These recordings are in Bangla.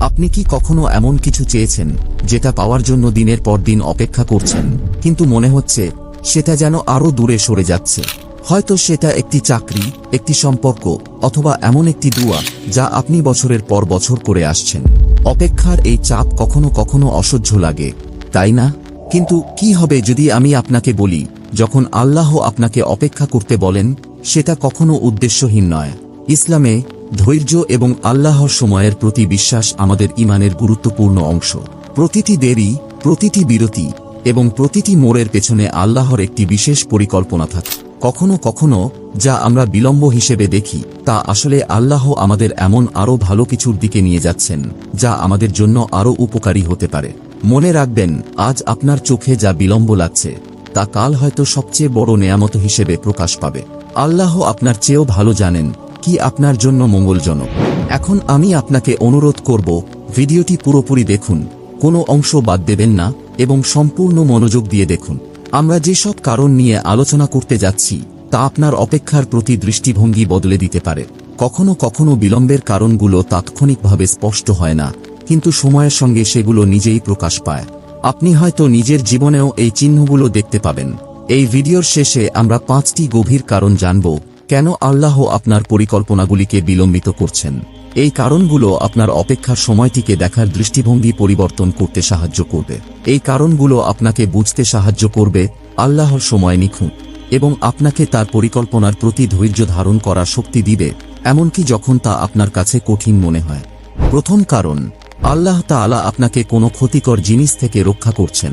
আপনি কি কখনো এমন কিছু চেয়েছেন, যেটা পাওয়ার জন্য দিনের পর দিন অপেক্ষা করছেন? কিন্তু মনে হচ্ছে, সেটা যেন আরও দূরে সরে যাচ্ছে। হয়তো সেটা একটি চাকরি, একটি সম্পর্ক, অথবা এমন একটি দুয়া, যা আপনি বছরের পর বছর করে আসছেন। অপেক্ষার এই চাপ কখনো কখনো অসহ্য লাগে, তাই না? কিন্তু কি হবে যদি আমি আপনাকে বলি, যখন আল্লাহ আপনাকে অপেক্ষা করতে বলেন, সেটা কখনো উদ্দেশ্যহীন নয়। ইসলামে ধৈর্য এবং আল্লাহর সময়ের প্রতি বিশ্বাস আমাদের ইমানের গুরুত্বপূর্ণ অংশ। প্রতিটি দেরি, প্রতিটি বিরতি এবং প্রতিটি মোড়ের পেছনে আল্লাহর একটি বিশেষ পরিকল্পনা থাকে। কখনো কখনো যা আমরা বিলম্ব হিসেবে দেখি, তা আসলে আল্লাহ আমাদের এমন আরও ভালো কিছুর দিকে নিয়ে যাচ্ছেন, যা আমাদের জন্য আরও উপকারী হতে পারে। মনে রাখবেন, আজ আপনার চোখে যা বিলম্ব লাগছে, তা কাল হয়তো সবচেয়ে বড় নেয়ামত হিসেবে প্রকাশ পাবে। আল্লাহ আপনার চেয়েও ভালো জানেন কি আপনার জন্য মঙ্গলজনক? এখন আমি আপনাকে অনুরোধ করব, ভিডিওটি পুরোপুরি দেখুন, কোনো অংশ বাদ দেবেন না, এবং সম্পূর্ণ মনোযোগ দিয়ে দেখুন। আমরা যেসব কারণ নিয়ে আলোচনা করতে যাচ্ছি, তা আপনার অপেক্ষার প্রতি দৃষ্টিভঙ্গি বদলে দিতে পারে। কখনো কখনো বিলম্বের কারণগুলো তাৎক্ষণিকভাবে স্পষ্ট হয় না, কিন্তু সময়ের সঙ্গে সেগুলো নিজেই প্রকাশ পায়। আপনি হয়তো নিজের জীবনেও এই চিহ্নগুলো দেখতে পাবেন। এই ভিডিওর শেষে আমরা পাঁচটি গভীর কারণ জানব কেন আল্লাহ আপনার পরিকল্পনাগুলিকে বিলম্বিত করছেন? এই কারণগুলো আপনার অপেক্ষার সময়টিকে দেখার দৃষ্টিভঙ্গি পরিবর্তন করতে সাহায্য করবে। এই কারণগুলো আপনাকে বুঝতে সাহায্য করবে আল্লাহর সময় নিখুঁত এবং আপনাকে তার পরিকল্পনার প্রতি ধৈর্য ধারণ করার শক্তি দিবে, এমনকি যখন তা আপনার কাছে কঠিন মনে হয়। প্রথম কারণ, আল্লাহ তাআলা আপনাকে কোনো ক্ষতিকর জিনিস থেকে রক্ষা করছেন।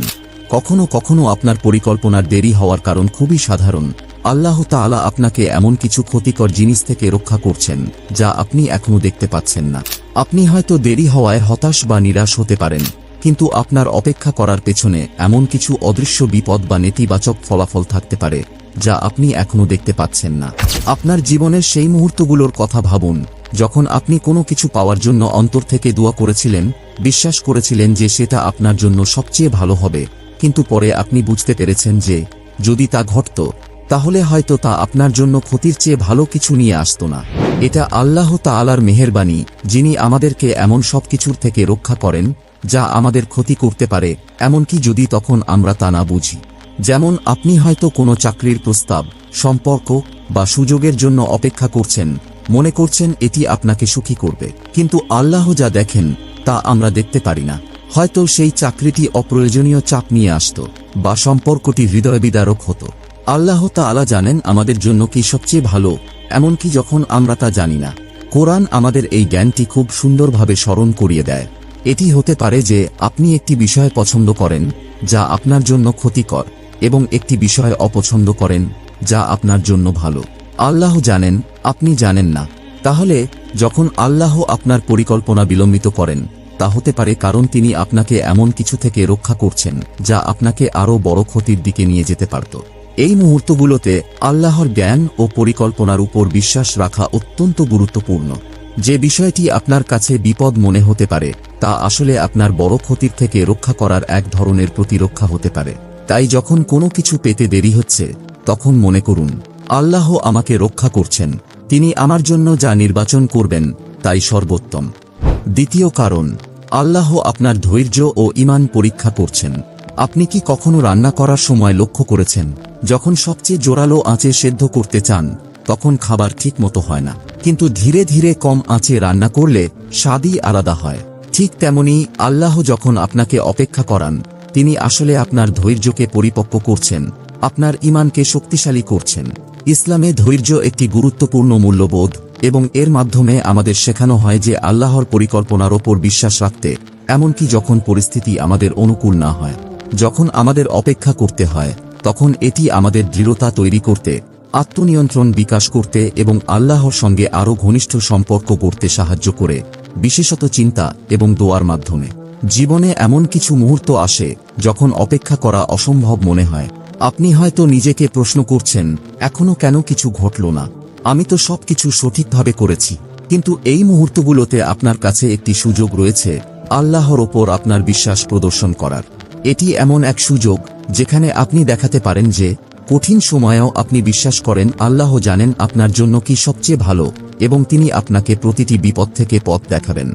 কখনো কখনো আপনার পরিকল্পনার দেরি হওয়ার কারণ খুবই সাধারণ। আল্লাহ তাআলা আপনাকে এমন কিছু ক্ষতিকর জিনিস থেকে রক্ষা করছেন, যা আপনি এখনও দেখতে পাচ্ছেন না। আপনি হয়তো দেরি হওয়ায় হতাশ বা নিরাশ হতে পারেন, কিন্তু আপনার অপেক্ষা করার পেছনে এমন কিছু অদৃশ্য বিপদ বা নেতিবাচক ফলাফল থাকতে পারে, যা আপনি এখনও দেখতে পাচ্ছেন না। আপনার জীবনের সেই মুহূর্তগুলোর কথা ভাবুন, যখন আপনি কোনো কিছু পাওয়ার জন্য অন্তর থেকে দোয়া করেছিলেন, বিশ্বাস করেছিলেন যে সেটা আপনার জন্য সবচেয়ে ভালো হবে, কিন্তু পরে আপনি বুঝতে পেরেছেন যে, যদি তা ঘটত তাহলে হয়তো তা আপনার জন্য ক্ষতির চেয়ে ভালো কিছু নিয়ে আসত না। এটা আল্লাহ তাআলার মেহেরবানি, যিনি আমাদেরকে এমন সব কিছুর থেকে রক্ষা করেন, যা আমাদের ক্ষতি করতে পারে, এমনকি যদি তখন আমরা তা না বুঝি। যেমন আপনি হয়তো কোনো চাকরির প্রস্তাব, সম্পর্ক বা সুযোগের জন্য অপেক্ষা করছেন, মনে করছেন এটি আপনাকে সুখী করবে, কিন্তু আল্লাহ যা দেখেন, তা আমরা দেখতে পারি না। হয়তো সেই চাকরিটি অপ্রয়োজনীয় চাপ নিয়ে আসত, বা সম্পর্কটি হৃদয় বিদারক হতো। আল্লাহ তাআলা জানেন আমাদের জন্য কি সবচেয়ে ভালো, এমনকি যখন আমরা তা জানি না। কোরআন আমাদের এই জ্ঞানটি খুব সুন্দরভাবে স্মরণ করিয়ে দেয়। এটি হতে পারে যে আপনি একটি বিষয় পছন্দ করেন, যা আপনার জন্য ক্ষতিকর, এবং একটি বিষয় অপছন্দ করেন, যা আপনার জন্য ভালো। আল্লাহ জানেন, আপনি জানেন না। তাহলে, যখন আল্লাহ আপনার পরিকল্পনা বিলম্বিত করেন, তা হতে পারে কারণ তিনি আপনাকে এমন কিছু থেকে রক্ষা করছেন, যা আপনাকে আরও বড় ক্ষতির দিকে নিয়ে যেতে পারত। এই মুহূর্তগুলোতে আল্লাহর জ্ঞান ও পরিকল্পনার উপর বিশ্বাস রাখা অত্যন্ত গুরুত্বপূর্ণ। যে বিষয়টি আপনার কাছে বিপদ মনে হতে পারে, তা আসলে আপনার বড় ক্ষতির থেকে রক্ষা করার এক ধরনের প্রতিরক্ষা হতে পারে। তাই যখন কোনো কিছু পেতে দেরি হচ্ছে, তখন মনে করুন, আল্লাহ আমাকে রক্ষা করছেন, তিনি আমার জন্য যা নির্বাচন করবেন, তাই সর্বোত্তম। দ্বিতীয় কারণ, আল্লাহ আপনার ধৈর্য ও ইমান পরীক্ষা করছেন। আপনি কি কখনো রান্না করার সময় লক্ষ্য করেছেন, যখন সবচেয়ে জোরালো আঁচে সেদ্ধ করতে চান, তখন খাবার ঠিক মতো হয় না? কিন্তু ধীরে ধীরে কম আঁচে রান্না করলে স্বাদই আলাদা হয়। ঠিক তেমনি আল্লাহ যখন আপনাকে অপেক্ষা করান, তিনি আসলে আপনার ধৈর্যকে পরিপক্ক করছেন, আপনার ইমানকে শক্তিশালী করছেন। ইসলামে ধৈর্য একটি গুরুত্বপূর্ণ মূল্যবোধ এবং এর মাধ্যমে আমাদের শেখানো হয় যে আল্লাহর পরিকল্পনার ওপর বিশ্বাস রাখতে, এমনকি যখন পরিস্থিতি আমাদের অনুকূল না হয়। যখন আমাদের অপেক্ষা করতে হয়, তখন এটি আমাদের দৃঢ়তা তৈরি করতে, আত্মনিয়ন্ত্রণ বিকাশ করতে এবং আল্লাহর সঙ্গে আরও ঘনিষ্ঠ সম্পর্ক করতে সাহায্য করে, বিশেষত চিন্তা এবং দোয়ার মাধ্যমে। জীবনে এমন কিছু মুহূর্ত আসে যখন অপেক্ষা করা অসম্ভব মনে হয়। আপনি হয়তো নিজেকে প্রশ্ন করছেন এখনও কেন কিছু ঘটল না? আমি তো সবকিছু সঠিকভাবে করেছি। কিন্তু এই মুহূর্তগুলোতে আপনার কাছে একটি সুযোগ রয়েছে, আল্লাহর ওপর আপনার বিশ্বাস প্রদর্শন করার। এটি এমন এক সুযোগ, যেখানে আপনি দেখাতে পারেন যে, কঠিন সময়েও আপনি বিশ্বাস করেন আল্লাহ জানেন আপনার জন্য কি সবচেয়ে ভালো, এবং তিনি আপনাকে প্রতিটি বিপদ থেকে পথ দেখাবেন।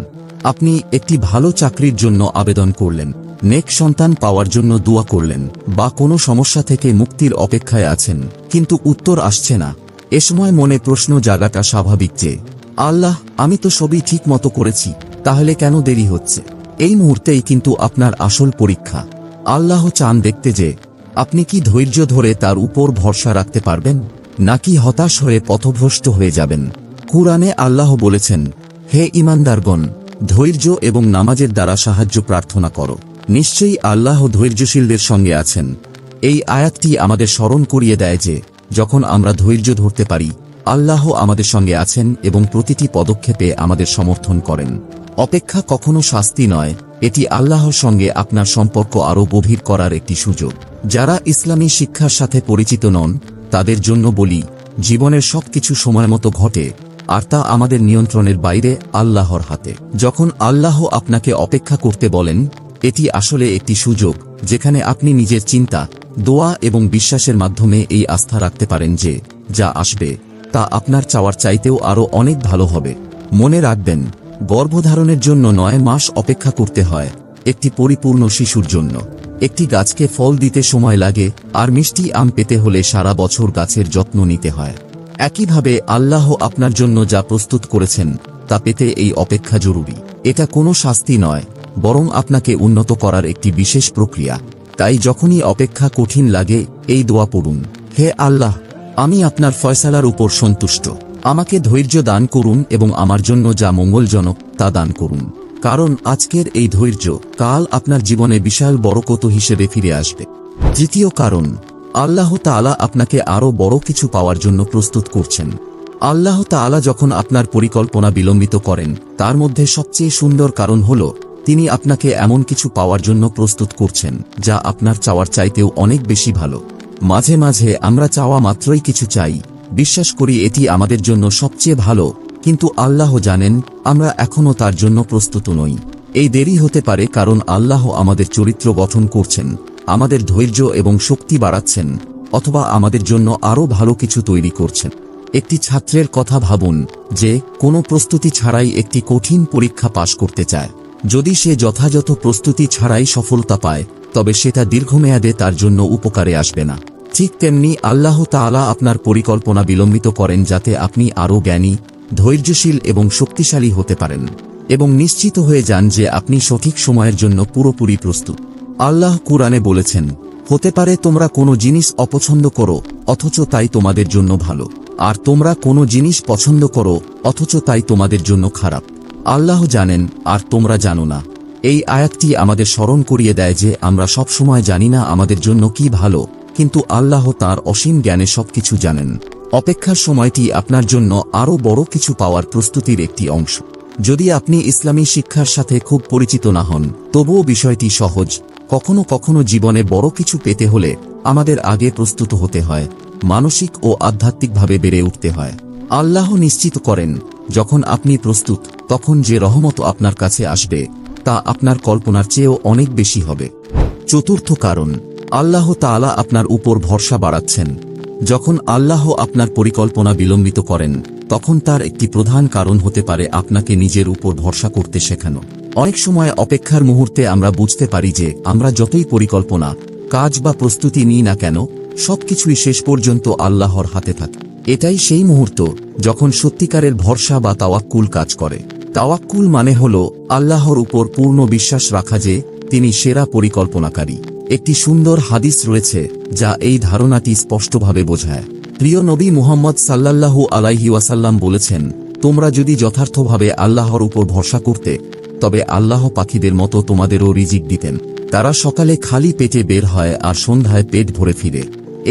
আপনি একটি ভালো চাকরির জন্য আবেদন করলেন, নেক সন্তান পাওয়ার জন্য দোয়া করলেন, বা কোনো সমস্যা থেকে মুক্তির অপেক্ষায় আছেন, কিন্তু উত্তর আসছে না। এ সময় মনে প্রশ্ন জাগাটা স্বাভাবিক যে, আল্লাহ, আমি তো সবই ঠিক মতো করেছি, তাহলে কেন দেরি হচ্ছে? এই মুহূর্তেই কিন্তু আপনার আসল পরীক্ষা। আল্লাহ চান দেখতে যে, আপনি কি ধৈর্য ধরে তার উপর ভরসা রাখতে পারবেন, নাকি হতাশ হয়ে পথভ্রষ্ট হয়ে যাবেন? কুরআনে আল্লাহ বলেছেন, হে ইমানদারগণ ধৈর্য এবং নামাজের দ্বারা সাহায্য প্রার্থনা করো। নিশ্চয়ই আল্লাহ ধৈর্যশীলদের সঙ্গে আছেন। এই আয়াতটি আমাদের স্মরণ করিয়ে দেয় যে, যখন আমরা ধৈর্য ধরতে পারি, আল্লাহ আমাদের সঙ্গে আছেন এবং প্রতিটি পদক্ষেপে আমাদের সমর্থন করেন। অপেক্ষা কখনো শাস্তি নয় এটি আল্লাহর সঙ্গে আপনার সম্পর্ক আরও গভীর করার একটি সুযোগ। যারা ইসলামী শিক্ষার সাথে পরিচিত নন, তাদের জন্য বলি, জীবনের সবকিছু সময় মতো ঘটে, আর তা আমাদের নিয়ন্ত্রণের বাইরে আল্লাহর হাতে। যখন আল্লাহ আপনাকে অপেক্ষা করতে বলেন, এটি আসলে একটি সুযোগ, যেখানে আপনি নিজের চিন্তা, দোয়া এবং বিশ্বাসের মাধ্যমে এই আস্থা রাখতে পারেন যে, যা আসবে, তা আপনার চাওয়ার চাইতেও আরও অনেক ভালো হবে। মনে রাখবেন গর্ভধারণের জন্য নয় মাস অপেক্ষা করতে হয়, একটি পরিপূর্ণ শিশুর জন্য। একটি গাছকে ফল দিতে সময় লাগে, আর মিষ্টি আম পেতে হলে সারা বছর গাছের যত্ন নিতে হয়। একইভাবে আল্লাহ আপনার জন্য যা প্রস্তুত করেছেন, তা পেতে এই অপেক্ষা জরুরি। এটা কোনো শাস্তি নয়, বরং আপনাকে উন্নত করার একটি বিশেষ প্রক্রিয়া। তাই যখনই অপেক্ষা কঠিন লাগে, এই দোয়া পড়ুন। হে আল্লাহ, আমি আপনার ফয়সালার উপর সন্তুষ্ট। আমাকে ধৈর্য দান করুন এবং আমার জন্য যা মঙ্গলজনক, তা দান করুন। কারণ আজকের এই ধৈর্য কাল আপনার জীবনে বিশাল বড়কত হিসেবে ফিরে আসবে। তৃতীয় কারণ, আল্লাহ তাআলা আপনাকে আরও বড় কিছু পাওয়ার জন্য প্রস্তুত করছেন। আল্লাহ তাআলা যখন আপনার পরিকল্পনা বিলম্বিত করেন, তার মধ্যে সবচেয়ে সুন্দর কারণ হল, তিনি আপনাকে এমন কিছু পাওয়ার জন্য প্রস্তুত করছেন, যা আপনার চাওয়ার চাইতেও অনেক বেশি ভালো। মাঝে মাঝে আমরা চাওয়া মাত্রই কিছু চাই বিশ্বাস করি এটি আমাদের জন্য সবচেয়ে ভালো, কিন্তু আল্লাহ জানেন, আমরা এখনও তার জন্য প্রস্তুত নই। এই দেরি হতে পারে কারণ আল্লাহ আমাদের চরিত্র গঠন করছেন, আমাদের ধৈর্য এবং শক্তি বাড়াচ্ছেন, অথবা আমাদের জন্য আরও ভালো কিছু তৈরি করছেন। একটি ছাত্রের কথা ভাবুন, যে কোনো প্রস্তুতি ছাড়াই একটি কঠিন পরীক্ষা পাশ করতে চায়। যদি সে যথাযথ প্রস্তুতি ছাড়াই সফলতা পায়, তবে সেটা দীর্ঘমেয়াদে তার জন্য উপকারে আসবে না। ঠিক তেমনি আল্লাহ তাআলা আপনার পরিকল্পনা বিলম্বিত করেন যাতে আপনি আরও জ্ঞানী, ধৈর্যশীল এবং শক্তিশালী হতে পারেন এবং নিশ্চিত হয়ে যান যে আপনি সঠিক সময়ের জন্য পুরোপুরি প্রস্তুত। আল্লাহ কুরআনে বলেছেন, হতে পারে তোমরা কোনো জিনিস অপছন্দ করো, অথচ তাই তোমাদের জন্য ভালো। আর তোমরা কোনো জিনিস পছন্দ করো, অথচ তাই তোমাদের জন্য খারাপ। আল্লাহ জানেন, আর তোমরা জানো না। এই আয়াতটি আমাদের স্মরণ করিয়ে দেয় যে আমরা সবসময় জানি না আমাদের জন্য কি ভালো কিন্তু আল্লাহ তার অসীম জ্ঞানে সবকিছু জানেন। অপেক্ষার সময়টি আপনার জন্য আরও বড় কিছু পাওয়ার প্রস্তুতির একটি অংশ। যদি আপনি ইসলামী শিক্ষার সাথে খুব পরিচিত না হন, তবুও বিষয়টি সহজ। কখনো কখনো জীবনে বড় কিছু পেতে হলে আমাদের আগে প্রস্তুত হতে হয়, মানসিক ও আধ্যাত্মিকভাবে বেড়ে উঠতে হয়। আল্লাহ নিশ্চিত করেন, যখন আপনি প্রস্তুত, তখন যে রহমত আপনার কাছে আসবে, তা আপনার কল্পনার চেয়েও অনেক বেশি হবে। চতুর্থ কারণ আল্লাহ তাআলা আপনার উপর ভরসা বাড়াচ্ছেন। যখন আল্লাহ আপনার পরিকল্পনা বিলম্বিত করেন, তখন তার একটি প্রধান কারণ হতে পারে আপনাকে নিজের উপর ভরসা করতে শেখানো। অনেক সময় অপেক্ষার মুহূর্তে আমরা বুঝতে পারি যে, আমরা যতই পরিকল্পনা, কাজ বা প্রস্তুতি নিই না কেন, সবকিছুই শেষ পর্যন্ত আল্লাহর হাতে থাকে। এটাই সেই মুহূর্ত যখন সত্যিকারের ভরসা বা তাওয়াক্কুল কাজ করে। তাওয়াক্কুল মানে হল আল্লাহর উপর পূর্ণ বিশ্বাস রাখা যে, তিনি সেরা পরিকল্পনাকারী। একটি সুন্দর হাদিস রয়েছে, যা এই ধারণাটি স্পষ্টভাবে বোঝায়। প্রিয় নবী মুহাম্মদ সাল্লাল্লাহু আলাইহি ওয়াসাল্লাম বলেছেন, তোমরা যদি যথার্থভাবে আল্লাহর উপর ভরসা করতে, তবে আল্লাহ পাখিদের মতো তোমাদেরও রিজিক দিতেন। তারা সকালে খালি পেটে বের হয় আর সন্ধ্যায় পেট ভরে ফিরে।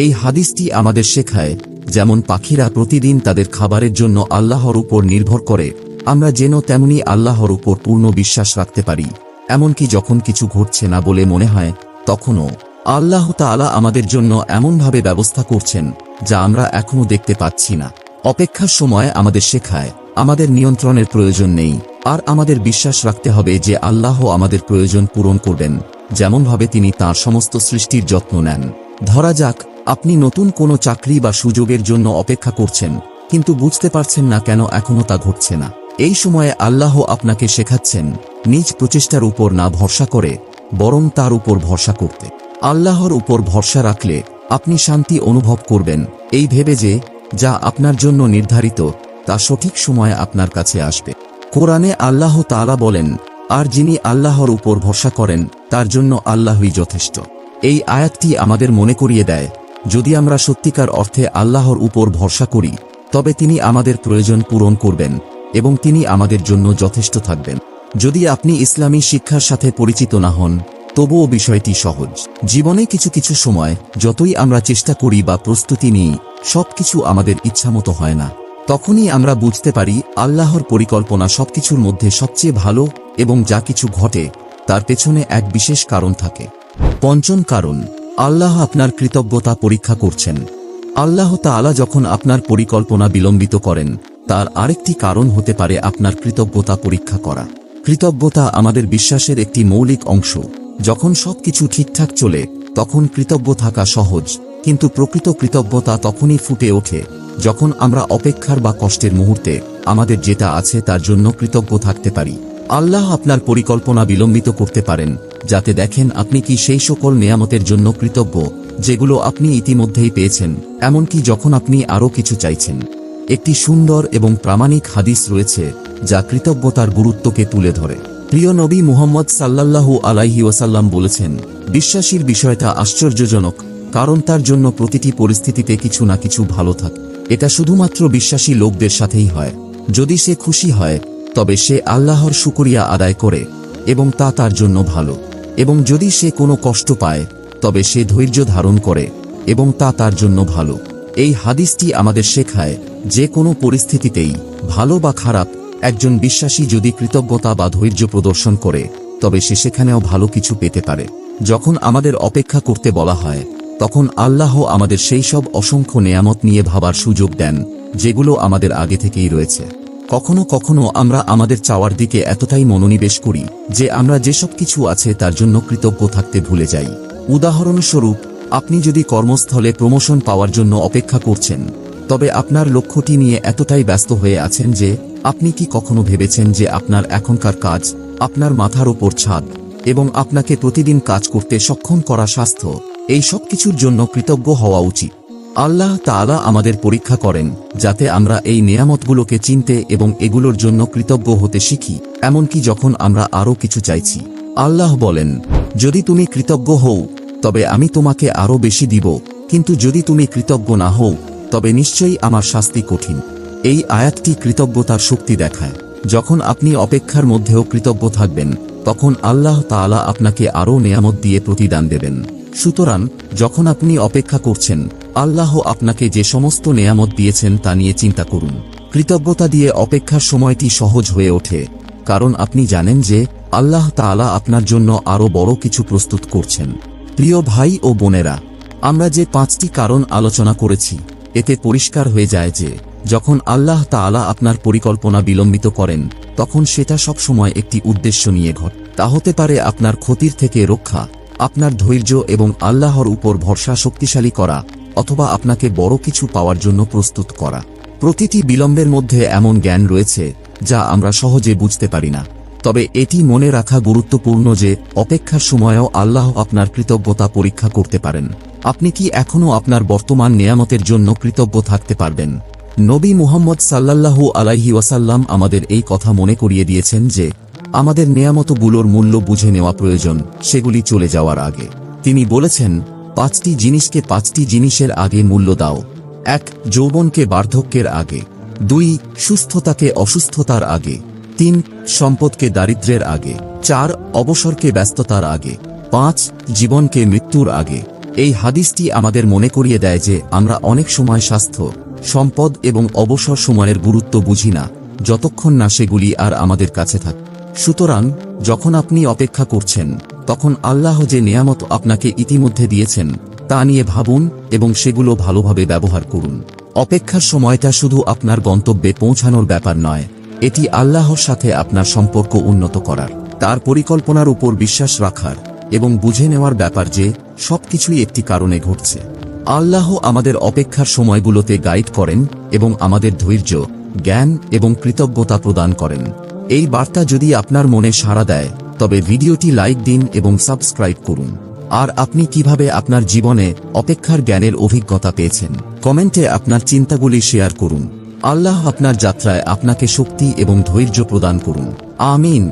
এই হাদিসটি আমাদের শেখায়, যেমন পাখিরা প্রতিদিন তাদের খাবারের জন্য আল্লাহর উপর নির্ভর করে, আমরা যেন তেমনি আল্লাহর উপর পূর্ণ বিশ্বাস রাখতে পারি। এমনকি যখন কিছু ঘটছে না বলে মনে হয় তখনও আল্লাহ তাআলা আমাদের জন্য এমনভাবে ব্যবস্থা করছেন, যা আমরা এখনও দেখতে পাচ্ছি না। অপেক্ষার সময় আমাদের শেখায়, আমাদের নিয়ন্ত্রণের প্রয়োজন নেই, আর আমাদের বিশ্বাস রাখতে হবে যে আল্লাহ আমাদের প্রয়োজন পূরণ করবেন, যেমনভাবে তিনি তার সমস্ত সৃষ্টির যত্ন নেন। ধরা যাক, আপনি নতুন কোনো চাকরি বা সুযোগের জন্য অপেক্ষা করছেন, কিন্তু বুঝতে পারছেন না কেন এখনও তা ঘটছে না। এই সময়ে আল্লাহ আপনাকে শেখাচ্ছেন, নিজ প্রচেষ্টার উপর না ভরসা করে বরং তার উপর ভরসা করতে। আল্লাহর উপর ভরসা রাখলে আপনি শান্তি অনুভব করবেন। এই ভেবে যে, যা আপনার জন্য নির্ধারিত, তা সঠিক সময়ে আপনার কাছে আসবে। কোরআনে আল্লাহ তালা বলেন, আর যিনি আল্লাহর উপর ভরসা করেন, তার জন্য আল্লাহই যথেষ্ট। এই আয়াতটি আমাদের মনে করিয়ে দেয়, যদি আমরা সত্যিকার অর্থে আল্লাহর উপর ভরসা করি, তবে তিনি আমাদের প্রয়োজন পূরণ করবেন এবং তিনি আমাদের জন্য যথেষ্ট থাকবেন। যদি আপনি ইসলামী শিক্ষার সাথে পরিচিত না হন, তবুও বিষয়টি সহজ। জীবনে কিছু কিছু সময়, যতই আমরা চেষ্টা করি বা প্রস্তুতি নিই, সবকিছু আমাদের ইচ্ছামতো হয় না। তখনই আমরা বুঝতে পারি, আল্লাহর পরিকল্পনা সবকিছুর মধ্যে সবচেয়ে ভালো এবং যা কিছু ঘটে, তার পেছনে এক বিশেষ কারণ থাকে। পঞ্চম কারণ, আল্লাহ আপনার কৃতজ্ঞতা পরীক্ষা করছেন। আল্লাহ তাআলা যখন আপনার পরিকল্পনা বিলম্বিত করেন, তার আরেকটি কারণ হতে পারে আপনার কৃতজ্ঞতা পরীক্ষা করা। কৃতজ্ঞতা আমাদের বিশ্বাসের একটি মৌলিক অংশ। যখন সবকিছু ঠিকঠাক চলে, তখন কৃতজ্ঞ থাকা সহজ, কিন্তু প্রকৃত কৃতজ্ঞতা তখনই ফুটে ওঠে, যখন আমরা অপেক্ষার বা কষ্টের মুহূর্তে আমাদের যেটা আছে তার জন্য কৃতজ্ঞ থাকতে পারি। আল্লাহ আপনার পরিকল্পনা বিলম্বিত করতে পারেন, যাতে দেখেন আপনি কি সেই সকল নেয়ামতের জন্য কৃতজ্ঞ, যেগুলো আপনি ইতিমধ্যেই পেয়েছেন, এমনকি যখন আপনি আরও কিছু চাইছেন। একটি সুন্দর এবং প্রামাণিক হাদিস রয়েছে, যা কৃতজ্ঞতার গুরুত্বকে তুলে ধরে। প্রিয় নবী মুহাম্মদ সাল্লাল্লাহু আলাইহি ওয়াসাল্লাম বলেছেন, বিশ্বাসীর বিষয়টা আশ্চর্যজনক, কারণ তার জন্য প্রতিটি পরিস্থিতিতে কিছু না কিছু ভালো থাকে। এটা শুধুমাত্র বিশ্বাসী লোকদের সাথেই হয়। যদি সে খুশি হয়, তবে সে আল্লাহর শুকরিয়া আদায় করে, এবং তা তার জন্য ভালো। এবং যদি সে কোনো কষ্ট পায়, তবে সে ধৈর্য ধারণ করে, এবং তা তার জন্য ভালো। এই হাদিসটি আমাদের শেখায় যে কোনো পরিস্থিতিতেই, ভালো বা খারাপ, একজন বিশ্বাসী যদি কৃতজ্ঞতা বা ধৈর্য প্রদর্শন করে, তবে সে সেখানেও ভালো কিছু পেতে পারে। যখন আমাদের অপেক্ষা করতে বলা হয়, তখন আল্লাহ আমাদের সেই সব অসংখ্য নেয়ামত নিয়ে ভাবার সুযোগ দেন, যেগুলো আমাদের আগে থেকেই রয়েছে। কখনো কখনো আমরা আমাদের চাওয়ার দিকে এতটাই মনোনিবেশ করি, যে আমরা যেসব কিছু আছে তার জন্য কৃতজ্ঞ থাকতে ভুলে যাই। উদাহরণস্বরূপ, আপনি যদি কর্মস্থলে প্রমোশন পাওয়ার জন্য অপেক্ষা করছেন তবে আপনার লক্ষ্যটি নিয়ে এতটাই ব্যস্ত হয়ে আছেন যে, আপনি কি কখনো ভেবেছেন যে আপনার এখনকার কাজ, আপনার মাথার ওপর ছাদ, এবং আপনাকে প্রতিদিন কাজ করতে সক্ষম করা স্বাস্থ্য, এই সব কিছুর জন্য কৃতজ্ঞ হওয়া উচিত। আল্লাহ তাআলা আমাদের পরীক্ষা করেন, যাতে আমরা এই নেয়ামতগুলোকে চিনতে এবং এগুলোর জন্য কৃতজ্ঞ হতে শিখি, এমনকি যখন আমরা আরও কিছু চাইছি। আল্লাহ বলেন, যদি তুমি কৃতজ্ঞ হও, তবে আমি তোমাকে আরও বেশি দিব, কিন্তু যদি তুমি কৃতজ্ঞ না হও তবে নিশ্চয়ই আমার শাস্তি কঠিন। এই আয়াতটি কৃতজ্ঞতার শক্তি দেখায়। যখন আপনি অপেক্ষার মধ্যেও কৃতজ্ঞ থাকবেন, তখন আল্লাহ তাআলা আপনাকে আরও নেয়ামত দিয়ে প্রতিদান দেবেন। সুতরাং, যখন আপনি অপেক্ষা করছেন, আল্লাহ আপনাকে যে সমস্ত নেয়ামত দিয়েছেন তা নিয়ে চিন্তা করুন। কৃতজ্ঞতা দিয়ে অপেক্ষার সময়টি সহজ হয়ে ওঠে, কারণ আপনি জানেন যে আল্লাহ তাআলা আপনার জন্য আরও বড় কিছু প্রস্তুত করছেন। প্রিয় ভাই ও বোনেরা, আমরা যে পাঁচটি কারণ আলোচনা করেছি এতে পরিষ্কার হয়ে যায় যে, যখন আল্লাহ তাআলা আপনার পরিকল্পনা বিলম্বিত করেন, তখন সেটা সবসময় একটি উদ্দেশ্য নিয়ে ঘট, তা হতে পারে আপনার ক্ষতির থেকে রক্ষা, আপনার ধৈর্য এবং আল্লাহর উপর ভরসা শক্তিশালী করা, অথবা আপনাকে বড় কিছু পাওয়ার জন্য প্রস্তুত করা। প্রতিটি বিলম্বের মধ্যে এমন জ্ঞান রয়েছে, যা আমরা সহজে বুঝতে পারি না। তবে এটি মনে রাখা গুরুত্বপূর্ণ যে, অপেক্ষার সময়ও আল্লাহ আপনার কৃতজ্ঞতা পরীক্ষা করতে পারেন। আপনি কি এখনও আপনার বর্তমান নেয়ামতের জন্য কৃতজ্ঞ থাকতে পারবেন? নবী মুহাম্মদ সাল্লাল্লাহু আলাইহি ওয়াসাল্লাম আমাদের এই কথা মনে করিয়ে দিয়েছেন যে, আমাদের নেয়ামতগুলোর মূল্য বুঝে নেওয়া প্রয়োজন, সেগুলি চলে যাওয়ার আগে। তিনি বলেছেন, পাঁচটি জিনিসকে পাঁচটি জিনিসের আগে মূল্য দাও। এক, যৌবনকে বার্ধক্যের আগে। দুই, সুস্থতাকে অসুস্থতার আগে। তিন, সম্পদকে দারিদ্র্যের আগে, চার, অবসরকে ব্যস্ততার আগে, পাঁচ, জীবনকে মৃত্যুর আগে। এই হাদিসটি আমাদের মনে করিয়ে দেয় যে আমরা অনেক সময় স্বাস্থ্য, সম্পদ এবং অবসর সময়ের গুরুত্ব বুঝি না, যতক্ষণ না সেগুলি আর আমাদের কাছে থাকে। সুতরাং, যখন আপনি অপেক্ষা করছেন, তখন আল্লাহ যে নেয়ামত আপনাকে ইতিমধ্যে দিয়েছেন, তা নিয়ে ভাবুন এবং সেগুলো ভালোভাবে ব্যবহার করুন। অপেক্ষার সময়টা শুধু আপনার গন্তব্যে পৌঁছানোর ব্যাপার নয় এটি আল্লাহর সাথে আপনার সম্পর্ক উন্নত করার, তার পরিকল্পনার উপর বিশ্বাস রাখার এবং বুঝে নেওয়ার ব্যাপার যে সবকিছুই একটি কারণে ঘটছে। আল্লাহ আমাদের অপেক্ষার সময়গুলোতে গাইড করেন এবং আমাদের ধৈর্য, জ্ঞান এবং কৃতজ্ঞতা প্রদান করেন। এই বার্তা যদি আপনার মনে সাড়া দেয়, তবে ভিডিওটি লাইক দিন এবং সাবস্ক্রাইব করুন। আর আপনি কীভাবে আপনার জীবনে অপেক্ষার জ্ঞানের অভিজ্ঞতা পেয়েছেন, কমেন্টে আপনার চিন্তাগুলি শেয়ার করুন। আল্লাহ আপনার যাত্রায় আপনাকে শক্তি এবং ধৈর্য প্রদান করুন। আমিন।